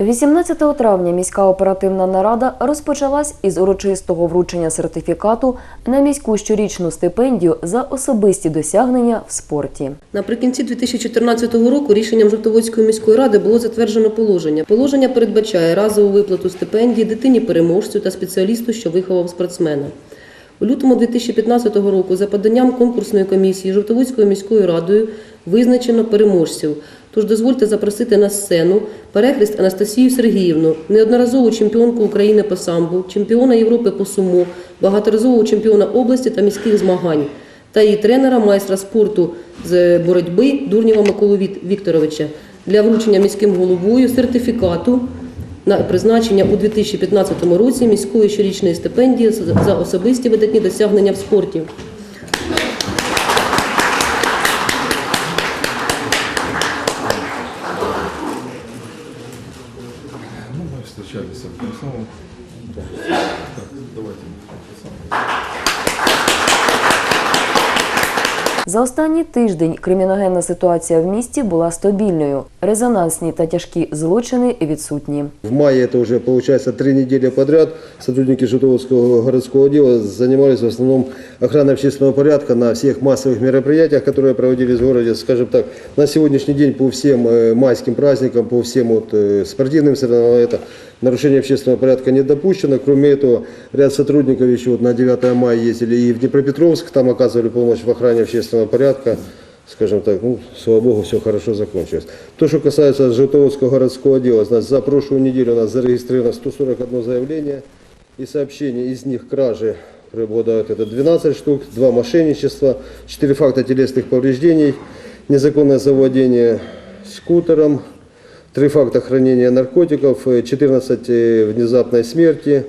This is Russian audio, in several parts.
18 травня міська оперативна нарада розпочалась із урочистого вручення сертифікату на міську щорічну стипендію за особисті досягнення в спорті. Наприкінці 2014 року рішенням Жовтоводської міської ради було затверджено положення. Положення передбачає разову виплату стипендії дитині переможцю та спеціалісту, що виховав спортсмена. У лютому 2015 року за поданням конкурсної комісії Жовтоводською міською радою визначено переможців. Тож дозвольте запросити на сцену перехрест Анастасію Сергіївну, неодноразову чемпіонку України по самбу, чемпіона Європи по сумо, багаторазового чемпіона області та міських змагань та її тренера, майстра спорту з боротьби Дурнєва Миколу Вікторовича для вручення міським головою сертифікату на призначення у 2015 році міської щорічної стипендії за особисті видатні досягнення в спорті. встречались с этим самым. Так, давайте. это самое. За останній тиждень криміногенна ситуація в місті була стабільною. Резонансні та тяжкі злочини відсутні. В мае это уже получается три недели подряд сотрудники Житомирского городского отдела занимались в основном охраной общественного порядка на всех массовых мероприятиях, которые проводились в городе. Скажем так, на сегодняшний день по всем э, майским праздникам, по всем вот, э, спортивным соревнованиям это Нарушение общественного порядка не допущено. Кроме этого, ряд сотрудников еще вот на 9 мая ездили и в Днепропетровск, там оказывали помощь в охране общественного порядка скажем так, ну, слава богу, все хорошо закончилось. То, что касается Житомирского городского отдела, значит, за прошлую неделю у нас зарегистрировано 141 заявление и сообщение, из них кражи преобладают это 12 штук, два мошенничества, 4 факта телесных повреждений, незаконное завладение скутером, 3 факта хранения наркотиков, э, 14 э, внезапной смерти,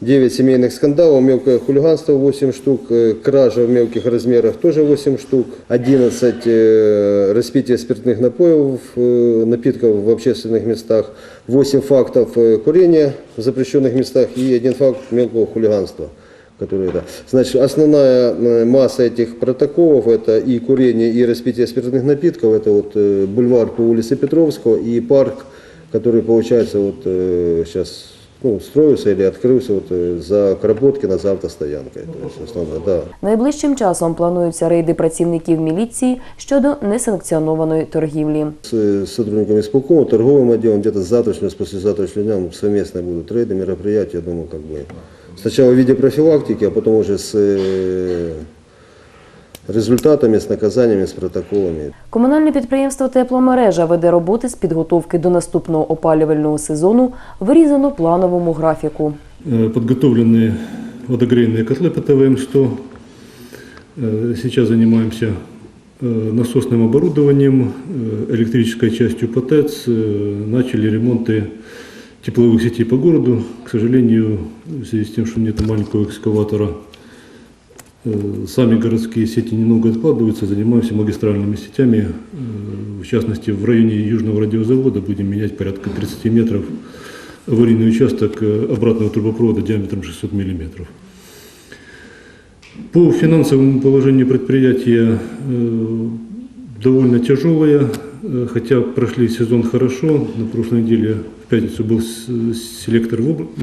9 семейных скандалов, мелкое хулиганство 8 штук, э, кража в мелких размерах тоже 8 штук, 11 э, распитие спиртных напоев, э, напитков в общественных местах, 8 фактов э, курения в запрещенных местах и один факт мелкого хулиганства. Которые, да. Значит, основная э, масса этих протоколов это и курение, и распитие спиртных напитков, это вот э, бульвар по улице Петровского и парк, который получается вот э, сейчас ну, строился или открылся вот э, за Кропоткина за автостоянкой. То есть, основно, да. Найближчим часом плануються рейди працівників міліції щодо несанкціонованої торгівлі. С э, сотрудниками исполкома, торговым отделом где-то с завтрашнего, с послезавтрашнего дня совместно будут рейды, мероприятия, я думаю, как бы сначала в виде профилактики, а потом уже с э, результатами, с наказаниями, с протоколами. Комунальне підприємство Тепломережа веде роботи з підготовки до наступного опалювального сезону в різаноплановому графіку. Э, Подготовлены водогрейные котлы ПТВМ-100. Э, Сейчас занимаемся э, насосным оборудованием, э, электрической частью ПТЭЦ. Э, Начали ремонты тепловых сетей по городу. К сожалению, в связи с тем, что нет маленького экскаватора, э, сами городские сети немного откладываются. Занимаемся магистральными сетями. Э, В частности, в районе Южного радиозавода будем менять порядка 30 метров аварийный участок э, обратного трубопровода диаметром 600 мм. По финансовому положению предприятия довольно тяжелое, хотя прошли сезон хорошо. На прошлой неделе пятницу был селектор,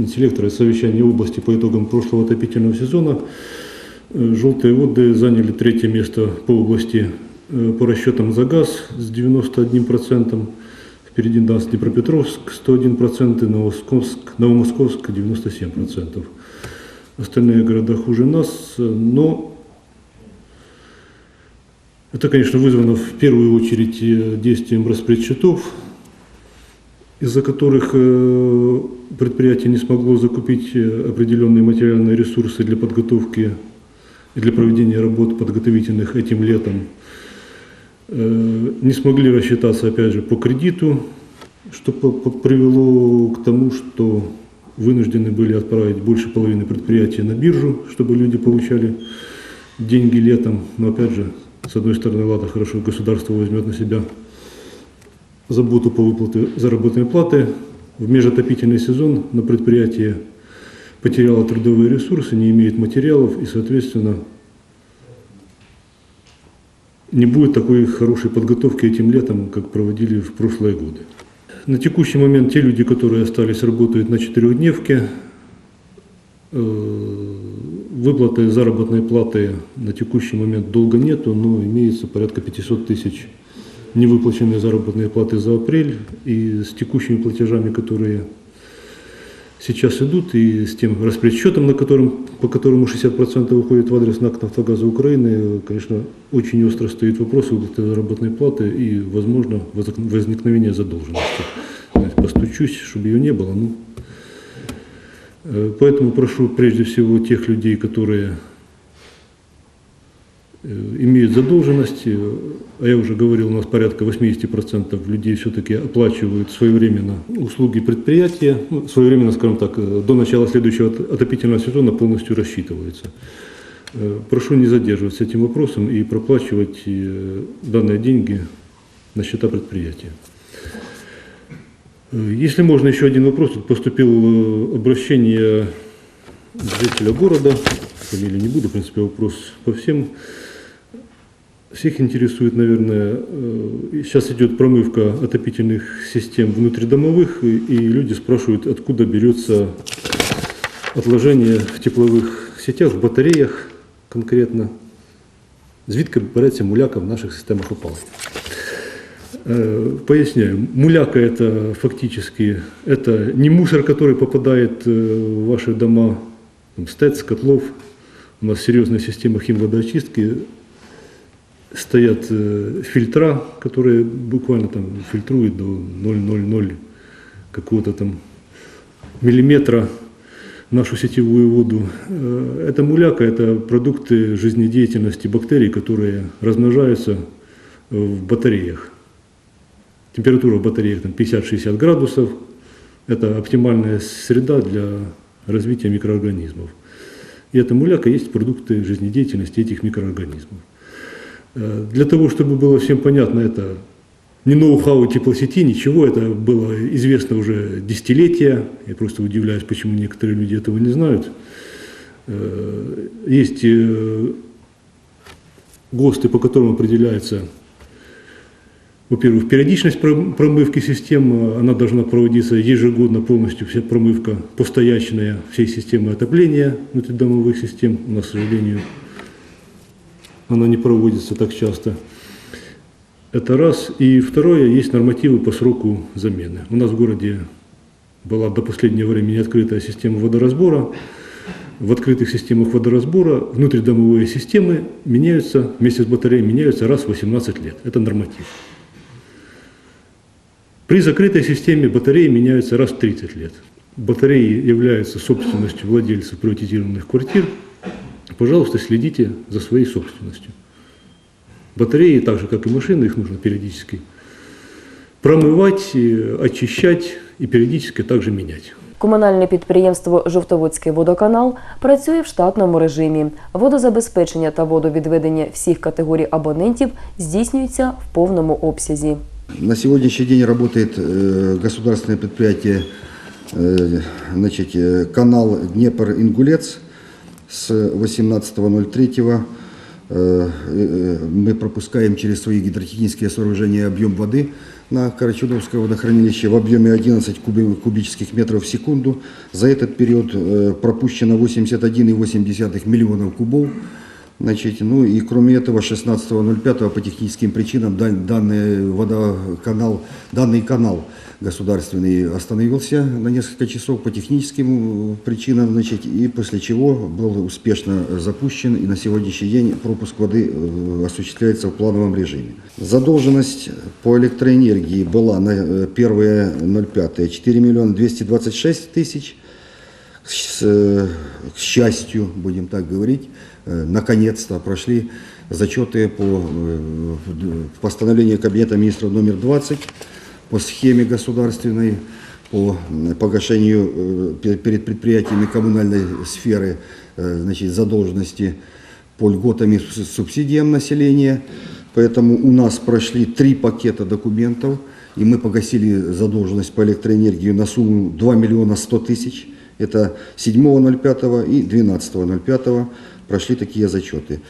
селектор, а совещание области по итогам прошлого отопительного сезона. Э, Желтые воды заняли третье место по области э, по расчетам за газ с 91%. Впереди нас Днепропетровск 101%, Новосковск, Новомосковск 97%. Остальные города хуже нас, э, но это, конечно, вызвано в первую очередь действием распредсчетов, из-за которых э, предприятие не смогло закупить э, определенные материальные ресурсы для подготовки и для проведения работ подготовительных этим летом. Э, Не смогли рассчитаться, опять же, по кредиту, что привело к тому, что вынуждены были отправить больше половины предприятия на биржу, чтобы люди получали деньги летом. Но опять же, с одной стороны, ладно, хорошо, государство возьмет на себя заботу по выплате заработной платы. В межотопительный сезон на предприятие потеряло трудовые ресурсы, не имеет материалов и, соответственно, не будет такой хорошей подготовки этим летом, как проводили в прошлые годы. На текущий момент те люди, которые остались, работают на четырехдневке. Э, Выплаты заработной платы на текущий момент долго нету, но имеется порядка 500 тысяч невыплаченные заработные платы за апрель. И с текущими платежами, которые сейчас идут, и с тем распредсчетом, на котором, по которому 60% уходит в адрес НАК «Нафтогаза Украины», конечно, очень остро стоит вопрос выплаты заработной платы и, возможно, возник- возникновения задолженности. Постучусь, чтобы ее не было. Ну, э, поэтому прошу прежде всего тех людей, которые имеют задолженность, э, а я уже говорил, у нас порядка 80% людей все-таки оплачивают своевременно услуги предприятия, ну, своевременно, скажем так, э, до начала следующего от- отопительного сезона полностью рассчитываются. Э, Прошу не задерживаться этим вопросом и проплачивать э, данные деньги на счета предприятия. Э, Если можно, еще один вопрос. Поступил э, обращение жителя города, фамилию не буду, в принципе, вопрос по всем. Всех интересует, наверное, э, сейчас идет промывка отопительных систем внутридомовых, и, люди спрашивают, откуда берется отложение в теплових сетях, в батареях конкретно. Звідки береться муляка в наших системах опалення. Э, Поясняю. Муляка это фактически это не мусор, который попадает э, в ваши дома, там, СТЭЦ, котлов. У нас серьезная система химводоочистки. Стоят э, фильтра, которые буквально там фильтруют до 0,00 какого-то там миллиметра нашу сетевую воду. Э, Это муляка, это продукты жизнедеятельности бактерий, которые размножаются э, в батареях. Температура в батареях там 50-60 градусов. Это оптимальная среда для развития микроорганизмов. И эта муляка есть продукты жизнедеятельности этих микроорганизмов. Э, Для того, чтобы было всем понятно, это не ноу-хау теплосети, ничего, это было известно уже десятилетия. Я просто удивляюсь, почему некоторые люди этого не знают. Э, Есть э, ГОСТы, по которым определяется, во-первых, периодичность пром- промывки систем, она должна проводиться ежегодно полностью, вся промывка постоячная всей системы отопления внутридомовых систем. У нас, к сожалению, она не проводится так часто. Это раз. И второе, есть нормативы по сроку замены. У нас в городе была до последнего времени открытая система водоразбора. В открытых системах водоразбора внутридомовые системы меняются, вместе с батареей меняются раз в 18 лет. Это норматив. При закрытой системе батареи меняются раз в 30 лет. Батареи являются собственностью владельцев приватизированных квартир Пожалуйста, следите за своей собственностью. Батареи, так же как и машины, их нужно периодически промывать, э, очищать и периодически также менять. Комунальне підприємство Жовтоводський водоканал працює в штатному режимі. Водозабезпечення та водовідведення всіх категорій абонентів здійснюється в повному обсязі. На сегодняшний день работает э, государственное предприятие, э, значит, э, канал Днепр-Ингулец с 18.03. Э, э, мы пропускаем через свои гидротехнические сооружения объем воды на Карачуновское водохранилище в объеме 11 куби- кубических метров в секунду. За этот период э, пропущено 81,8 миллионов кубов. Значит, ну и кроме этого 16.05 по техническим причинам дан- данный водоканал, данный канал государственный остановился на несколько часов по техническим э, причинам, значит, и после чего был успешно запущен и на сегодняшний день пропуск воды э, осуществляется в плановом режиме. Задолженность по электроэнергии была на э, 1.05 4 миллиона 226 тысяч, э, к счастью, будем так говорить, э, наконец-то прошли зачеты по э, постановлению Кабинета министров номер 20 по схеме государственной по погашению э, пе- перед предприятиями коммунальной сферы э, значит, задолженности по льготам и субс- субсидиям населения. Поэтому у нас прошли три пакета документов, и мы погасили задолженность по электроэнергии на сумму 2 миллиона 100 тысяч. Это 7.05 и 12.05 прошли такие зачеты.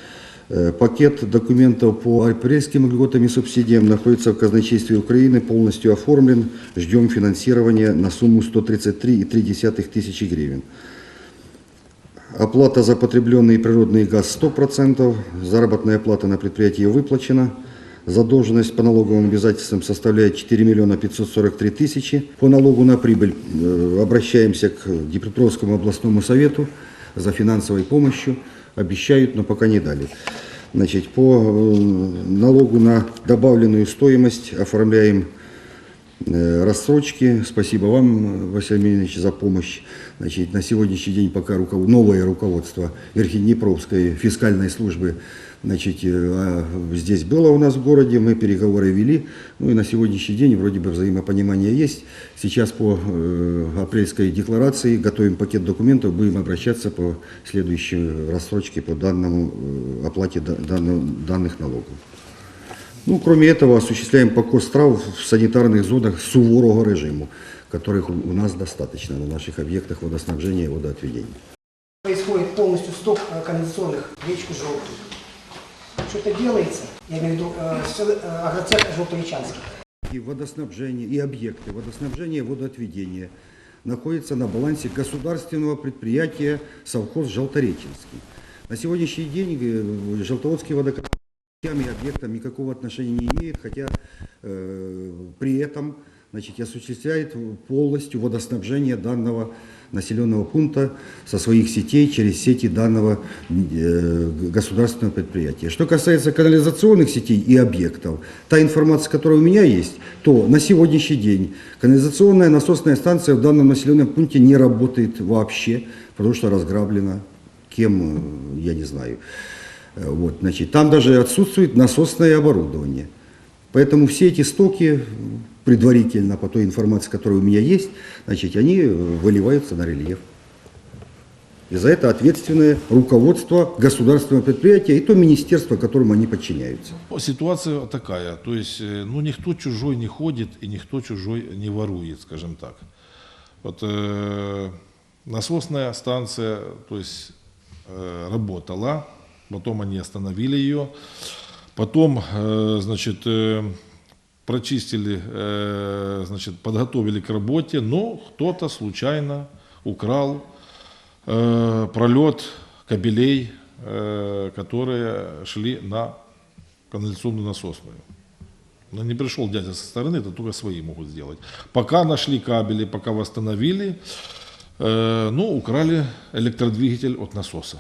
Э, Пакет документов по апрельским льготам и субсидиям находится в казначействе Украины, полностью оформлен. Ждем финансирования на сумму 133,3 тысячи гривен. Оплата за потребленный природный газ 100%, заработная плата на предприятии выплачена. Задолженность по налоговым обязательствам составляет 4 миллиона 543 тысячи. По налогу на прибыль э, обращаемся к Днепропетровскому областному совету за финансовой помощью. Обещают, но пока не дали. Значит, по э, налогу на добавленную стоимость оформляем э, рассрочки. Спасибо вам, Василий Леонидович, за помощь. Значит, на сегодняшний день пока руков- новое руководство Верхнеднепровской фискальной службы значит, э, а, здесь было у нас в городе, мы переговоры вели. Ну и на сегодняшний день вроде бы взаимопонимание есть. Сейчас по э, апрельской декларации готовим пакет документов, будем обращаться по следующей рассрочке по данному э, оплате данных налогов. Ну, кроме этого, осуществляем покос трав в санитарных зонах суворого режиму, которых у нас достаточно на наших объектах водоснабжения и водоотведения. происходит полностью стоп канализационных речку Желтую. Что-то делается, я имею в виду э, э, агроцех Желтовичанский. И водоснабжение, и объекты водоснабжения и водоотведения находятся на балансе государственного предприятия совхоз Желтореченский. На сегодняшний день э, Желтоводский водоканал объектам никакого отношения не имеет, хотя э, при этом значит, осуществляет полностью водоснабжение данного населенного пункта со своих сетей через сети данного э, государственного предприятия. Что касается канализационных сетей и объектов, та информация, которая у меня есть, то на сегодняшний день канализационная насосная станция в данном населенном пункте не работает вообще, потому что разграблена кем, э, я не знаю. Э, Вот, значит, там даже отсутствует насосное оборудование. Поэтому все эти стоки, предварительно по той информации, которая у меня есть, значит, они э, выливаются на рельеф. И за это ответственное руководство государственного предприятия и то министерство, которому они подчиняются. Ситуация такая, то есть, э, ну, никто чужой не ходит и никто чужой не ворует, скажем так. Вот э, насосная станция, то есть, э, работала, потом они остановили ее, потом, э, значит, э, прочистили, э, значит, подготовили к работе, но кто-то случайно украл пролет кабелей, которые шли на канализационную насосную. Но не пришел дядя со стороны, это только свои могут сделать. Пока нашли кабели, пока восстановили, ну, украли электродвигатель от насоса.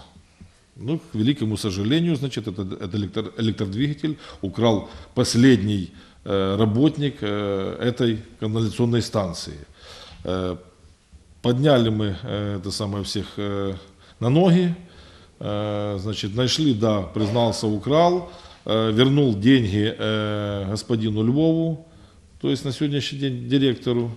Ну, к великому сожалению, значит, этот, этот электро- электродвигатель украл последний э, работник э, этой канализационной станции. Э, Подняли мы э, это самое всех э, на ноги, э, значит, нашли, да, признался, украл, э, вернул деньги э, господину Львову, то есть на сегодняшний день директору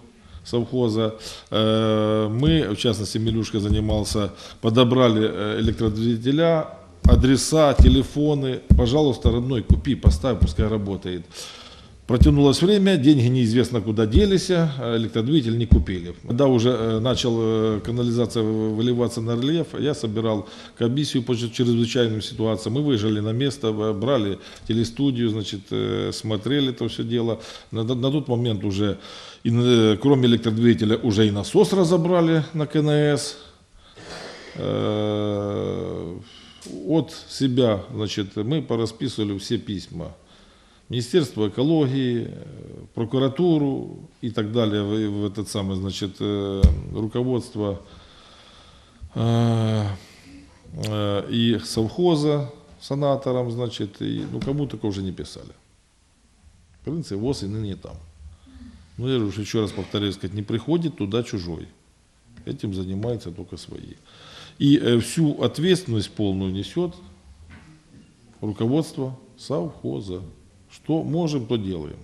совхоза. Э, Мы, в частности, Милюшка занимался, подобрали э, электродвигателя, адреса, телефоны. Пожалуйста, родной, купи, поставь, пускай работает. Протянулось время, деньги неизвестно куда делись, а электродвигатель не купили. Когда уже э, начал э, канализация выливаться на рельеф, я собирал комиссию по чрезвычайным ситуациям. Мы выезжали на место, брали телестудию, значит, э, смотрели это все дело. На, на тот момент уже, и, кроме электродвигателя, уже и насос разобрали на КНС. От себя, значит, мы порасписывали все письма. Министерство экологии, э, прокуратуру и так далее, в, в этот самый, значит, э, руководство э, э, и совхоза санатором, значит, и, ну, кому такого уже не писали. В принципе, ВОЗ и ныне там. Ну, я же еще раз повторяю, сказать, не приходит туда чужой. Этим занимаются только свои. И э, всю ответственность полную несет руководство совхоза. Что можем, то делаем.